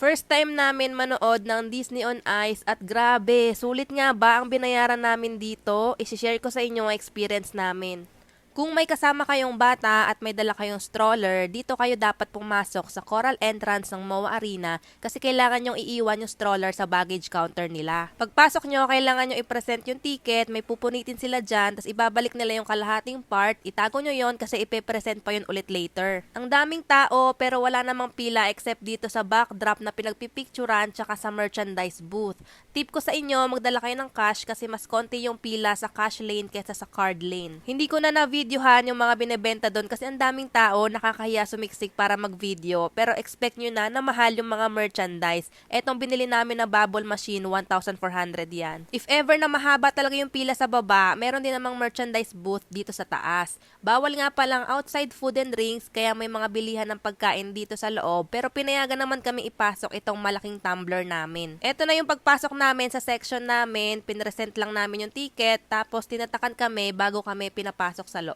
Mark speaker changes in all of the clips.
Speaker 1: First time namin manood ng Disney on Ice at grabe, sulit nga ba ang binayaran namin dito? Isishare ko sa inyo ang experience namin. Kung may kasama kayong bata at may dala kayong stroller, dito kayo dapat pumasok sa coral entrance ng MOA Arena kasi kailangan nyong iiwan yung stroller sa baggage counter nila. Pagpasok nyo, kailangan nyo i-present yung ticket, may pupunitin sila dyan, tapos ibabalik nila yung kalahating part, itago nyo yon kasi ipe-present pa yun ulit later. Ang daming tao pero wala namang pila except dito sa backdrop na pinagpipicturan tsaka sa merchandise booth. Tip ko sa inyo, magdala kayo ng cash kasi mas konti yung pila sa cash lane kesa sa card lane. Hindi ko na na-videohan yung mga binebenta doon kasi ang daming tao nakakahiya sumiksik para mag-video pero expect nyo na na mahal yung mga merchandise. Etong binili namin na bubble machine, 1,400 yan. If ever na mahaba talaga yung pila sa baba, meron din namang merchandise booth dito sa taas. Bawal nga palang outside food and drinks kaya may mga bilihan ng pagkain dito sa loob pero pinayagan naman kami ipasok itong malaking tumbler namin. Ito na yung pagpasok namin sa section namin, pinresent lang namin yung ticket tapos tinatakan kami bago kami pinapasok sa loob.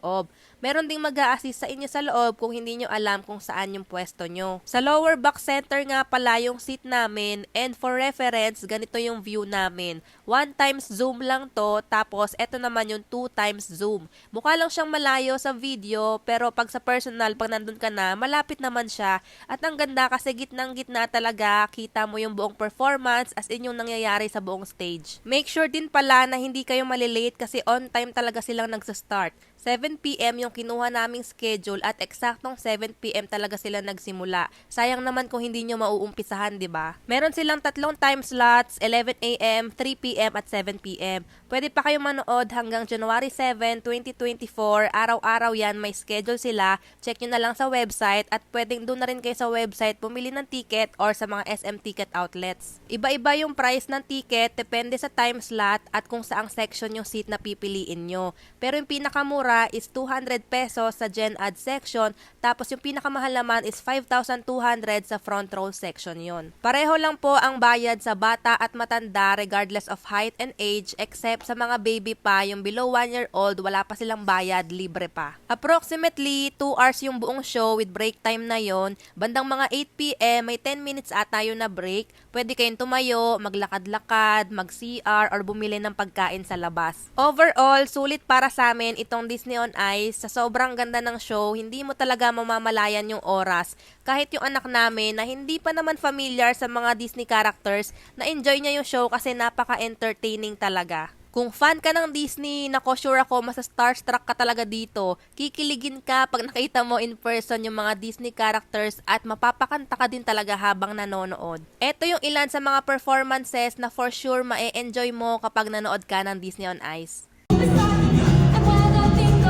Speaker 1: Meron ding mag assist sa inyo sa loob kung hindi nyo alam kung saan yung pwesto nyo. Sa lower back center nga pala yung seat namin and for reference, ganito yung view namin. One times zoom lang to tapos eto naman yung two times zoom. Mukha lang siyang malayo sa video pero pag sa personal, pag nandun ka na, malapit naman siya. At ang ganda kasi gitnang gitna talaga, kita mo yung buong performance as in yung nangyayari sa buong stage. Make sure din pala na hindi kayo malilate kasi on time talaga silang nagsa-start. 7pm yung kinuha naming schedule at eksaktong 7pm talaga sila nagsimula. Sayang naman kung hindi nyo mauumpisahan, di ba? Meron silang tatlong time slots, 11am, 3pm at 7pm. Pwede pa kayo manood hanggang January 7, 2024. Araw-araw yan, may schedule sila. Check nyo na lang sa website at pwedeng doon na rin kayo sa website bumili ng ticket or sa mga SM ticket outlets. Iba-iba yung price ng ticket, depende sa time slot at kung saang section yung seat na pipiliin nyo. Pero yung pinakamura is 200 pesos sa Gen Ad section, tapos yung pinakamahal naman is 5,200 sa front row section yon. Pareho lang po ang bayad sa bata at matanda regardless of height and age except sa mga baby pa, yung below 1 year old, wala pa silang bayad, libre pa. Approximately 2 hours yung buong show with break time na yon. Bandang mga 8pm, may 10 minutes ata yun na break. Pwede kayong tumayo, maglakad-lakad, mag-CR, or bumili ng pagkain sa labas. Overall, sulit para sa amin itong Disney on Ice. Sa sobrang ganda ng show, hindi mo talaga mamamalayan yung oras. Kahit yung anak namin na hindi pa naman familiar sa mga Disney characters, na-enjoy niya yung show kasi napaka-entertaining talaga. Kung fan ka ng Disney, nako sure ako mas starstruck ka talaga dito. Kikiligin ka pag nakita mo in person yung mga Disney characters at mapapakanta ka din talaga habang nanonood. Ito yung ilan sa mga performances na for sure ma-enjoy mo kapag nanood ka ng Disney on Ice.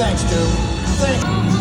Speaker 2: Thanks, dude. Thanks.